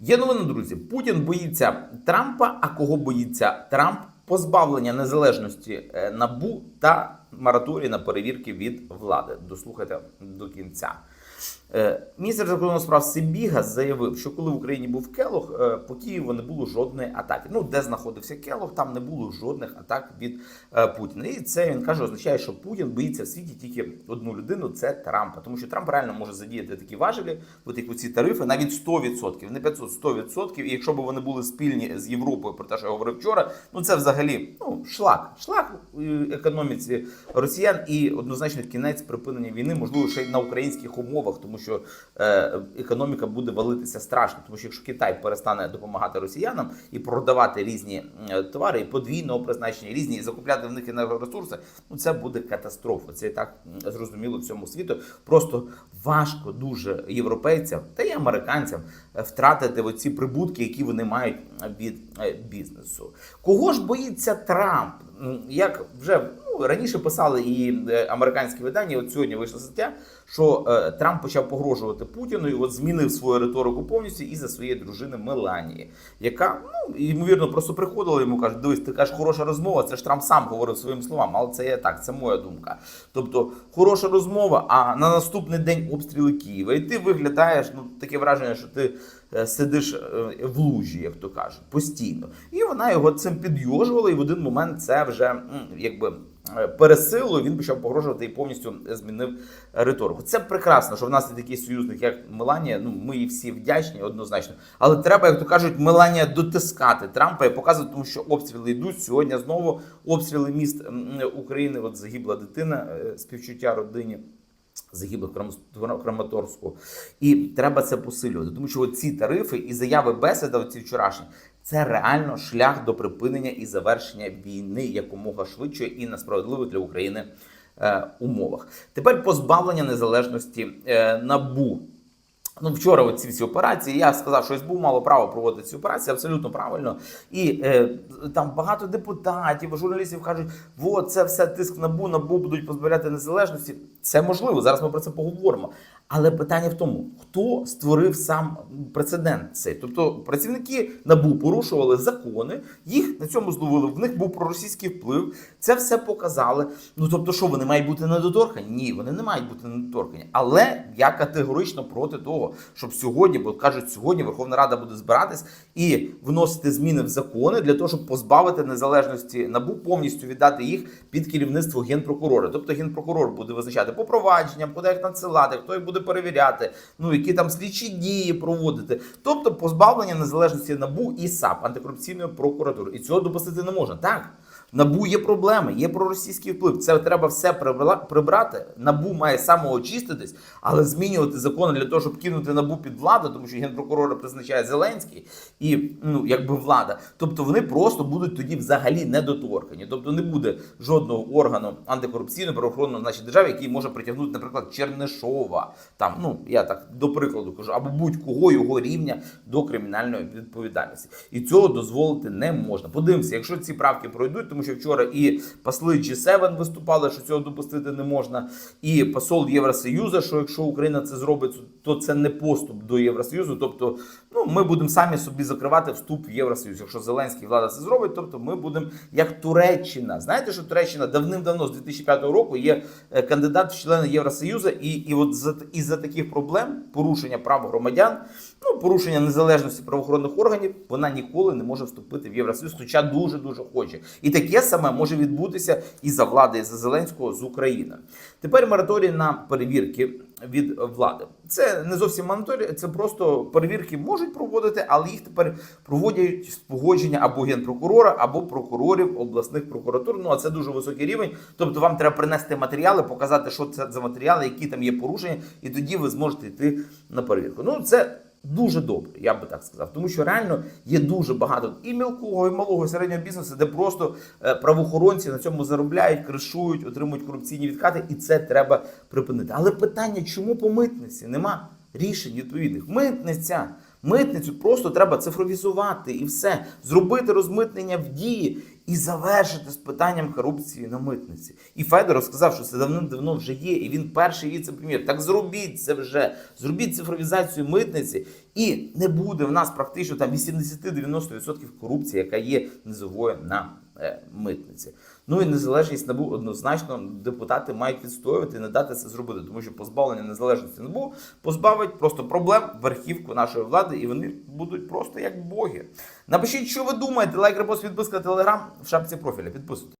Є новини, друзі. Путін боїться Трампа. А кого боїться Трамп? Позбавлення незалежності е, набу та мораторій на перевірки від влади. Дослухайте до кінця. Е, Міністр закордонних справ Сибіга заявив, що коли в Україні був Келох, е, по Києву не було жодної атаки. Ну, де знаходився Келох, там не було жодних атак від е, Путіна. І це він каже, означає, що Путін боїться в світі тільки одну людину це Трампа. Тому що Трамп реально може задіяти такі важелі, от як оці тарифи, навіть 100%, не 500, 100%. І якщо б вони були спільні з Європою, про те, що я говорив вчора, ну це взагалі ну шлак, шлак економіці росіян і однозначно кінець припинення війни, можливо, ще й на українських умовах, тому що е, економіка буде валитися страшно. Тому що якщо Китай перестане допомагати росіянам і продавати різні товари і подвійного призначення, різні і закупляти в них енергоресурси, ну це буде катастрофа. Це і так зрозуміло всьому світу. Просто важко дуже європейцям та й американцям е, втратити оці прибутки, які вони мають від е, бізнесу. Кого ж боїться Трамп? Як вже раніше писали і е, американські видання, от сьогодні вийшла стаття, що е, Трамп почав погрожувати Путіну і от змінив свою риторику повністю із за своєї дружини Меланії, яка ну ймовірно просто приходила йому каже: дивись, ти кажеш, хороша розмова. Це ж Трамп сам говорив своїм словам, але це є так, це моя думка. Тобто, хороша розмова, а на наступний день обстріли Києва, і ти виглядаєш ну таке враження, що ти е, сидиш в лужі, як то кажуть, постійно. І вона його цим підйожувала, і в один момент це вже якби. Пересилою він почав погрожувати і повністю змінив риторику. Це прекрасно, що в нас є такий союзник, як Меланія. Ну ми їй всі вдячні однозначно. Але треба, як то кажуть, Меланія дотискати Трампа і показувати, тому що обстріли йдуть сьогодні. Знову обстріли міст України. От загибла дитина, е, співчуття родині. Загиблих Краматорську. І треба це посилювати, тому що ці тарифи і заяви бесіда, оці вчорашні, це реально шлях до припинення і завершення війни якомога швидше і на справедливих для України е, умовах. Тепер позбавлення незалежності е, набу. Ну, вчора оці всі операції. Я сказав, що СБУ мало право проводити ці операції, абсолютно правильно. І е, там багато депутатів, журналістів кажуть, от це все тиск набу, набу будуть позбавляти незалежності. Це можливо. Зараз ми про це поговоримо. Але питання в тому, хто створив сам прецедент цей. Тобто працівники набу порушували закони, їх на цьому зловили. В них був проросійський вплив. Це все показали. Ну тобто, що вони мають бути недоторкані? Ні, вони не мають бути недоторкані. Але я категорично проти того, щоб сьогодні, бо кажуть, сьогодні Верховна Рада буде збиратись і вносити зміни в закони для того, щоб позбавити незалежності набу, повністю віддати їх під керівництво генпрокурора. Тобто генпрокурор буде визначати по провадженням, куди їх надсилати, хто їх буде перевіряти, ну які там слідчі дії проводити. Тобто позбавлення незалежності набу і САП антикорупційної прокуратури. І цього допустити не можна. Так. Набу є проблеми, є проросійський вплив. Це треба все прибрати. Набу має самоочиститись, але змінювати закони для того, щоб кинути набу під владу, тому що генпрокурора призначає Зеленський і ну якби влада. Тобто вони просто будуть тоді взагалі недоторкані. Тобто не буде жодного органу антикорупційного правоохоронного в нашій державі, який може притягнути, наприклад, Чернишова. Там ну я так до прикладу кажу, або будь-кого його рівня до кримінальної відповідальності. І цього дозволити не можна. Подивимося, якщо ці правки пройдуть, тому що вчора і посли G7 виступали, що цього допустити не можна, і посол Євросоюзу, що якщо Україна це зробить, то це не поступ до Євросоюзу. Тобто, ну ми будемо самі собі закривати вступ в Євросоюз. Якщо Зеленський влада це зробить, тобто ми будемо як Туреччина. Знаєте, що Туреччина давним-давно з 2005 року є е, кандидат в члени Євросоюзу, і, і от за із-за таких проблем порушення прав громадян, ну порушення незалежності правоохоронних органів, вона ніколи не може вступити в Євросоюз, хоча дуже дуже хоче. І таке саме може відбутися і за влади, і за Зеленського з України. Тепер мораторій на перевірки від влади. Це не зовсім мораторій, це просто перевірки можуть проводити, але їх тепер проводять з погодження або генпрокурора, або прокурорів обласних прокуратур. Ну а це дуже високий рівень. Тобто вам треба принести матеріали, показати, що це за матеріали, які там є порушення, і тоді ви зможете йти на перевірку. Ну це. Дуже добре, я би так сказав, тому що реально є дуже багато і мілкого, і малого, і середнього бізнесу, де просто е, правоохоронці на цьому заробляють, кришують, отримують корупційні відкати, і це треба припинити. Але питання, чому по митниці нема рішень відповідних? Митниця Митницю просто треба цифровізувати і все, зробити розмитнення в дії і завершити з питанням корупції на митниці. І Федоров сказав, що це давним-давно вже є, і він перший віце-прем'єр. Так зробіть це вже. Зробіть цифровізацію митниці, і не буде в нас практично там 80-90% корупції, яка є низовою на митниці. Ну і незалежність НАБУ однозначно депутати мають відстоювати і не дати це зробити, тому що позбавлення незалежності НАБУ позбавить просто проблем верхівку нашої влади, і вони будуть просто як боги. Напишіть, що ви думаєте, лайк, репост, підписка, телеграм в шапці профіля. Підписуйтесь.